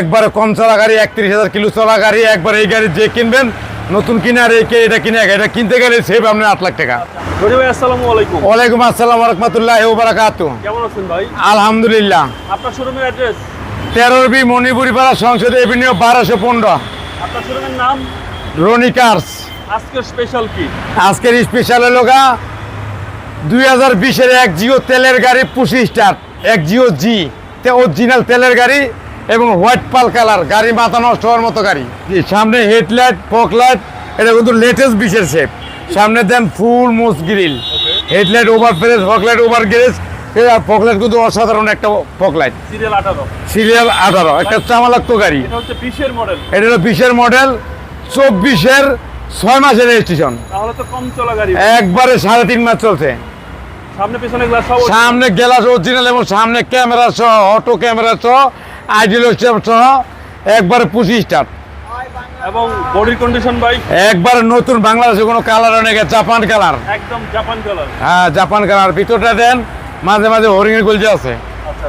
একবারে কম চলা গাড়ি একত্রিশ হাজার কিলো চলা গাড়ি একবার এই গাড়ি যে কিনবেন নতুন কিনে আর এই এটা কিনে এটা কিনতে গেলে সেভ আপনার আট লাখ টাকা। আসসালামু আলাইকুম। ওয়ালাইকুম আসসালাম রহমতুল্লাহ বারাকাত কেমন আছেন ভাই? আলহামদুলিল্লাহ। আপনার শোরুমের অ্যাড্রেস তেরোর বি সংসদ এভিনিউ বারোশো পনেরো। আপনার শোরুমের নাম? রনি কার্স আজকের স্পেশাল কি? আজকের স্পেশাল লোকা দুই হাজার বিশের এক জিও তেলের গাড়ি পুশি স্টার এক জিও জি অরিজিনাল তেলের গাড়ি এবং হোয়াইট পাল কালার গাড়ি মাথা নষ্ট হওয়ার মতো গাড়ি। সামনে হেডলাইট ফকলাইট এটা কিন্তু লেটেস্ট বিশের শেপ সামনে then full মোস grill. Headlight over fresh fog light over grace fog light কিন্তু অসাধারণ একটা ফকলাইট সিরিয়াল আঠারো। সিরিয়াল আঠারো একটা চামালাক্ত গাড়ি। এটা বিশের মডেল এটা হলো বিশের মডেল চব্বিশের ছয় মাসের রেজিস্ট্রেশন তাহলে তো কম চলা গাড়ি। একবারে সাড়ে তিন মাস চলছে। সামনে পিছনে গ্লাস সামনে গ্লাস অরিজিনাল এবং সামনে ক্যামেরা সহ অটো ক্যামেরা সহ আইডিয়াল স্টেপ সহ একবারে পঁচিশ স্টার এবং বডির কন্ডিশন ভাই? একবারে নতুন বাংলাদেশে কোনো কালার অনেক জাপান কালার একদম জাপান কালার হ্যাঁ জাপান কালার ভিতরটা দেন মাঝে মাঝে হরিণের গুলজা আছে। আচ্ছা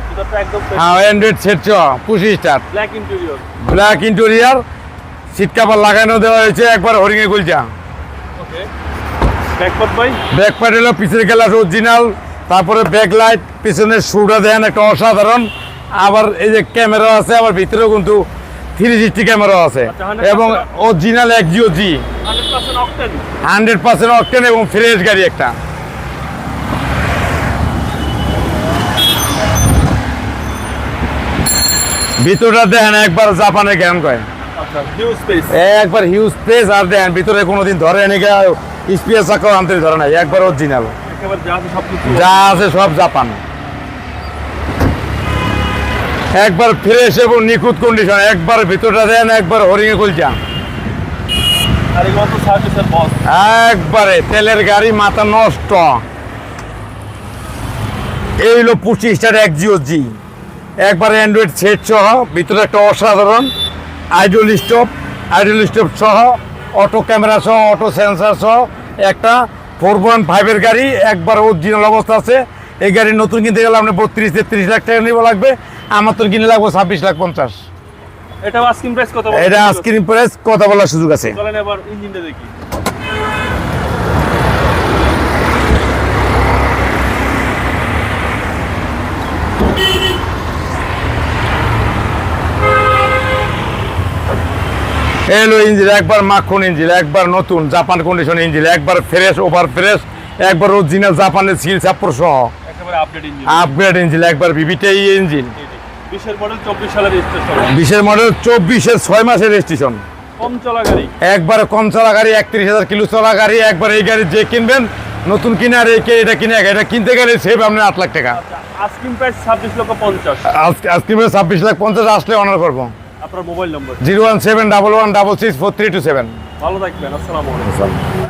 হ্যাঁ অ্যান্ড্রয়েড সেট সহ পঁচিশ star black interior black interior seat cover লাগানো দেওয়া হয়েছে একবার গুলজা। ব্যাকপার্ট পিছনের গ্লাস অরিজিনাল তারপরে পিছনের শুটা দেন একটা অসাধারণ। আবার এই যে ক্যামেরা আছে আবার ভিতরেও কিন্তু থ্রি সিক্সটি ক্যামেরা আছে। আচ্ছা, 100% এবং অরিজিনাল এক জিও জি। হান্ড্রেড পার্সেন্ট অকটেন এবং ফ্রেশ গাড়ি একটা। ভিতরটা দেখেন একবার জাপানের জ্ঞান কয়। আচ্ছা একবার হিউজ স্পেস আর দেখেন ভিতরে কোনোদিন ধরে এনে স্পেস চাকাও আনতে ধরে নাই একবার অরিজিনাল যা আছে সব জাপান। একবার ফ্রেশ এবং নিখুঁত কন্ডিশন একবার ভিতরটা দেন, একবার হরিঙে কুলচা একবারে, তেলের গাড়ি মাথা নষ্ট। এই হলো পঁচিশ স্টার এক জিও জি। একবারে অ্যান্ড্রয়েড সেট সহ, ভিতরে একটা অসাধারণ আইডল স্টপ আইডল স্টপ সহ অটো ক্যামেরা সহ অটো সেন্সার সহ, একটা ফোর পয়েন্ট ফাইভের গাড়ি, একবার অরিজিনাল অবস্থা আছে। এই গাড়ি নতুন কিনতে গেলে আপনার বত্রিশ তেত্রিশ লাখ টাকা নিব লাগবে। আমার তো কিনে লাগবে ছাব্বিশ লাখ পঞ্চাশ। এটা আস্কিং প্রাইস কত এটা আজকের প্রাইস কথা বলার সুযোগ আছে। চলেন এবার ইঞ্জিনটা দেখি। এলো ইঞ্জিন একবার মাখন ইঞ্জিন একবার নতুন জাপান কন্ডিশন ইঞ্জিন একবার ফ্রেশ ওভার ফ্রেশ একবার অরিজিনাল জাপানের সিল চাপ্পর সহ আপগ্রেড ইঞ্জিন একবার বিবিটাই ইঞ্জিন বিশের মডেল চব্বিশ সালের রেজিস্ট্রেশন বিশের মডেল চব্বিশের ছয় মাসের রেজিস্ট্রেশন কম চলা গাড়ি। একবারে কম চলা গাড়ি একত্রিশ হাজার কিলো চলা গাড়ি একবার এই গাড়ি যে কিনবেন নতুন কিনে আর এই কে- এটা কিনে এটা কিনতে গেলে সেভ আপনার আট লাখ টাকা। আস্কিং প্রাইস ছাব্বিশ লক্ষ পঞ্চাশ। ছাব্বিশ লাখ পঞ্চাশ আসলে অনার করব। আপনার mobile number zero one seven double one double six four three two seven. ভালো থাকবেন আসসালামু আলাইকুম।